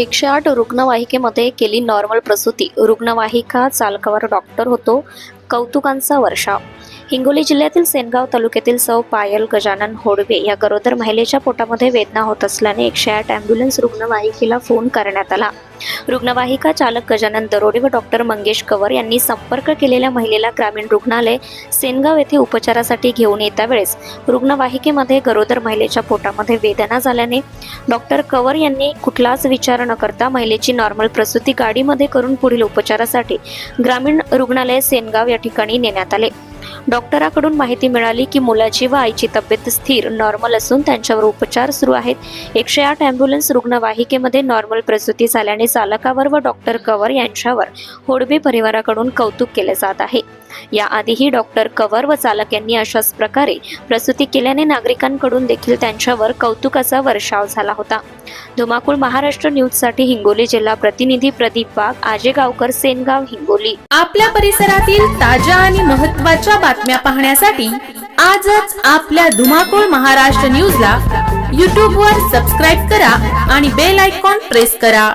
एकशे आठ रुग्णवाहिकेमध्ये केली नॉर्मल प्रसूती. रुग्णवाहिका चालकावर डॉक्टर होतो. कौतुकांचा वर्षाव. हिंगोली जिल्ह्यातील सेनगाव तालुक्यातील सौ पायल गजानन होडवे या गरोदर महिलेच्या पोटामध्ये वेदना होत असल्याने एकशे आठ ॲम्ब्युलन्स रुग्णवाहिकेला फोन करण्यात आला. रुग्णवाहिका चालक गजानन दरोडे व डॉक्टर मंगेश कवर यांनी संपर्क केलेल्या महिलेला ग्रामीण रुग्णालय सेनगाव येथे उपचारासाठी घेऊन येत्या वेळेस रुग्णवाहिकेमध्ये गरोदर महिलेच्या पोटामध्ये वेदना झाल्याने डॉक्टर कंवर यांनी कुठलाच विचार न करता महिलेची नॉर्मल प्रसूती गाडीमध्ये करून पुढील उपचारासाठी ग्रामीण रुग्णालय सेनगाव या ठिकाणी नेण्यात आले. डॉक्टराकडून माहिती मिळाली की मुलाची व आईची तब्येत स्थिर नॉर्मल असून त्यांच्यावर उपचार सुरू आहेत. एकशे आठ ॲम्ब्युलन्स रुग्णवाहिकेमध्ये नॉर्मल प्रसूती झाल्याने चालकावर व डॉक्टर कवर यांच्यावर होडबे परिवाराकडून कौतुक केले जात आहे. याआधीही डॉक्टर कवर व चालक यांनी अशाच प्रकारे प्रसूती केल्याने नागरिकांकडून देखील त्यांच्यावर कौतुकाचा वर्षाव झाला होता. धुमाकूळ महाराष्ट्र न्यूजसाठी हिंगोली जिल्हा प्रतिनिधी प्रदीप वाघ आजेगावकर सेनगाव हिंगोली. आपल्या परिसरातील ताज्या आणि महत्त्वाच्या महत्त्वाच्या बातम्या पाहण्यासाठी आजच आपल्या धुमाकूळ महाराष्ट्र न्यूजला यूट्यूबवर वर सबस्क्राईब करा आणि बेल आयकॉन प्रेस करा.